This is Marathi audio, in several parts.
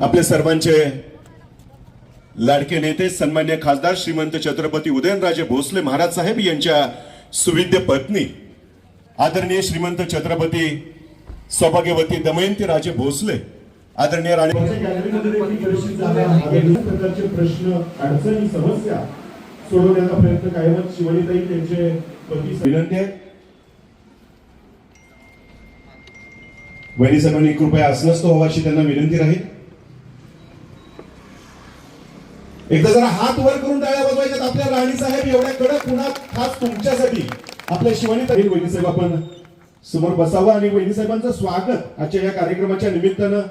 आपले सर्वांचे लाडके नेते सन्मान्य खासदार श्रीमंत छत्रपती उदयनराजे भोसले महाराज साहेब यांच्या सुविद्य पत्नी आदरणीय श्रीमंत छत्रपती सौभाग्यवती दमयंती राजे भोसले आदरणीय राणी प्रकारचे प्रश्न अडचणी समस्या सोडवण्याचा प्रयत्न कायमच शिवणीताई त्यांचे पती विनंती आहे. वहिनी साहेबांनी कृपया अस्वस्थ व्हावं अशी त्यांना विनंती राहील. एकदा जरा हात वर करून टाळ्या वाजवायच्यात आपल्या राणी साहेब एवढ्या कडक पुन्हा खास तुमच्यासाठी आपल्या शिवानी तरी वहिनी साहेब आपण समोर बसावं आणि वहिनी साहेबांचं स्वागत. आजच्या या कार्यक्रमाच्या निमित्तानं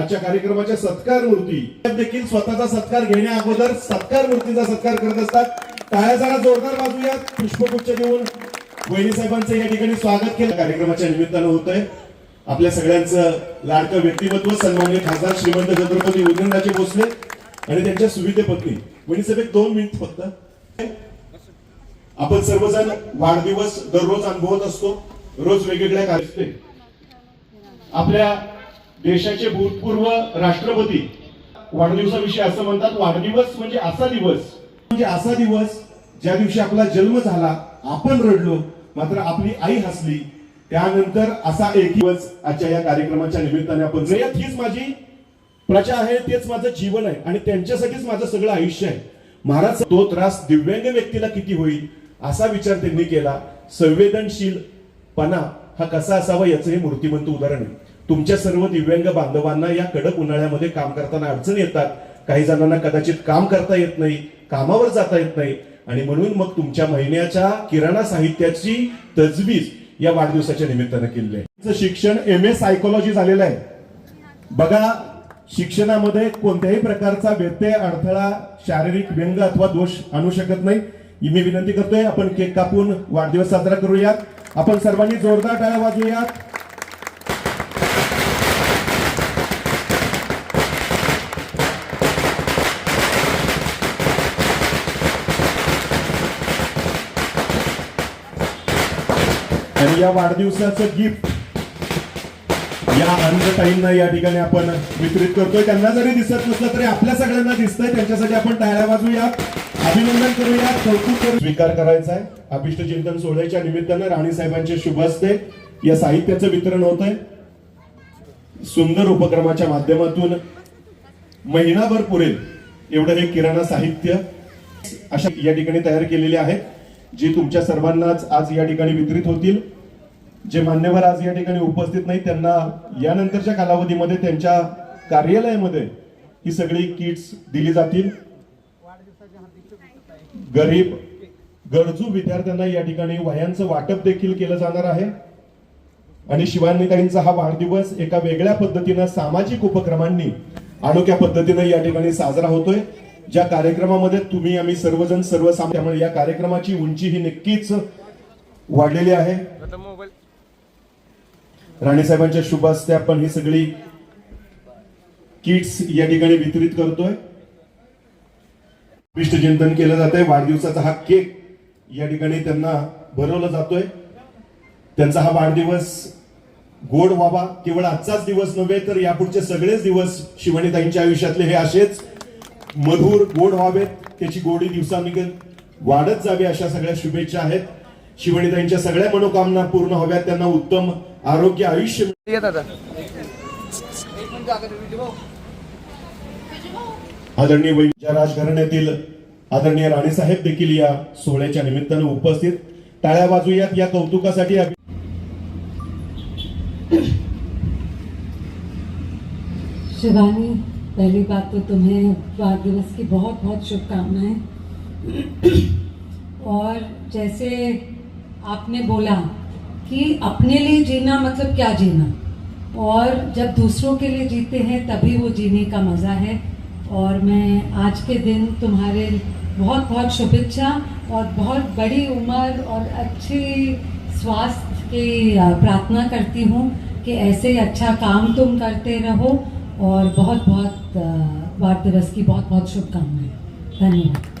आजच्या कार्यक्रमाच्या सत्कार मूर्ती. देखील स्वतःचा सत्कार घेण्या अगोदर सत्कार मूर्तीचा सत्कार करत असतात. टाळ्या जरा जोरदार बाजूयात पुष्पगुच्छ देऊन वहिनी साहेबांचं या ठिकाणी स्वागत केलं. कार्यक्रमाच्या निमित्तानं होत आहे आपल्या सगळ्यांचं लाडकं व्यक्तिमत्व सन्मान्य खासदार श्रीमंत छत्रपती उदयनराजे भोसले. आणि त्यांच्या सुविधे पत्नी. म्हणजे सगळे दोन मिनिट फक्त. आपण सर्वजण वाढदिवस दररोज अनुभवत असतो. रोज वेगवेगळ्या कार्य आपल्या देशाचे भूतपूर्व राष्ट्रपती वाढदिवसाविषयी असं म्हणतात वाढदिवस म्हणजे असा दिवस. म्हणजे असा दिवस ज्या दिवशी आपला जन्म झाला आपण रडलो मात्र आपली आई हसली त्यानंतर असा एक दिवस आजच्या या कार्यक्रमाच्या निमित्ताने आपण हीच माझी प्रजा आहे तेच माझं जीवन आहे आणि त्यांच्यासाठीच माझं सगळं आयुष्य आहे. महाराज तो त्रास दिव्यांग व्यक्तीला किती होईल असा विचार त्यांनी केला. संवेदनशीलपणा हा कसा असावा याचं हे मूर्तिमंत उदाहरण आहे. तुमच्या सर्व दिव्यांग बांधवांना या कडक उन्हाळ्यामध्ये काम करताना अडचण येतात. काही जणांना कदाचित काम करता येत नाही कामावर जाता येत नाही. आणि म्हणून मग तुमच्या महिन्याच्या किराणा साहित्याची तजवीज या वाढदिवसाच्या निमित्तानं केली आहे. शिक्षण एम ए सायकोलॉजी झालेलं आहे. बघा शिक्षणामध्ये कोणत्याही प्रकारचा व्यत्यय अडथळा शारीरिक व्यंग अथवा दोष आणू शकत नाही. मी विनंती करतोय आपण केक कापून वाढदिवस साजरा करूयात. आपण सर्वांनी जोरदार टाळ्या वाजवूयात. आणि या वाढदिवसाचं गिफ्ट या अन्नताईंना या ठिकाणी आपण वितरित करतोय. त्यांना जरी दिसत नसलं तरी आपल्या सगळ्यांना दिसतंय. त्यांच्यासाठी आपण टाळ्या वाजूया अभिनंदन करूया कौतुक करू स्वीकार करायचा आहे. अभिष्ट चिंतन सोहळ्याच्या निमित्तानं राणी साहेबांचे शुभ असते या साहित्याचं वितरण होत आहे. सुंदर उपक्रमाच्या माध्यमातून महिनाभर पुरेल एवढं हे किराणा साहित्य अशा या ठिकाणी तयार केलेले आहेत जी तुमच्या सर्वांनाच आज या ठिकाणी वितरित होतील. जे मान्यवर आज या ठिकाणी उपस्थित नाही त्यांना यानंतरच्या कालावधीमध्ये त्यांच्या कार्यालयामध्ये ही सगळी किट्स दिली जातील. गरीब गरजू विद्यार्थ्यांना या ठिकाणी वह्यांचं वाटप देखील केलं जाणार आहे. आणि शिवानीताईंचा हा वाढदिवस एका वेगळ्या पद्धतीनं सामाजिक उपक्रमांनी अनोख्या पद्धतीनं या ठिकाणी साजरा होतोय. ज्या कार्यक्रमामध्ये तुम्ही आम्ही सर्वजण सर्वसामान्य त्यामुळे या कार्यक्रमाची उंची ही नक्कीच वाढलेली आहे. राणीसाहेबांच्या शुभ हस्ते आपण ही सगळी किट्स या ठिकाणी वितरित करतोय. विष्ट चिंतन केलं जात आहे वाढदिवसाचा हा केक या ठिकाणी त्यांना भरवला जातोय. त्यांचा हा वाढदिवस गोड व्हावा केवळ आजचाच दिवस नव्हे तर यापुढचे सगळेच दिवस शिवणीताईंच्या आयुष्यातले हे असेच मधुर गोड व्हावेत. त्याची गोडी दिवसानिकल वाढत जावी अशा सगळ्या शुभेच्छा आहेत. शिवणीताईंच्या सगळ्या मनोकामना पूर्ण हव्यात. त्यांना उत्तम आरोग्य आयुष्य आदरणीय वै- ज्या राजघराण्यातील आदरणीय राणीसाहेब देखील या सोहळ्याच्या निमित्तानं उपस्थित. टाळ्या वाजूयात या कौतुकासाठी शिवानी पहली बात तो तुम्हें बाल दिवस की बहुत बहुत शुभकामनाएं। और जैसे आपने बोला कि अपने लिए जीना मतलब क्या जीना? और जब दूसरों के लिए जीते हैं, तभी वो जीने का मज़ा है। और मैं आज के दिन तुम्हारे बहुत बहुत शुभेच्छा और बहुत बड़ी उम्र और अच्छी स्वास्थ्य की प्रार्थना करती हूँ कि ऐसे अच्छा काम तुम करते रहो। और बहुत बहुत बाल दिवस की बहुत बहुत शुभकामनाएँ। धन्यवाद।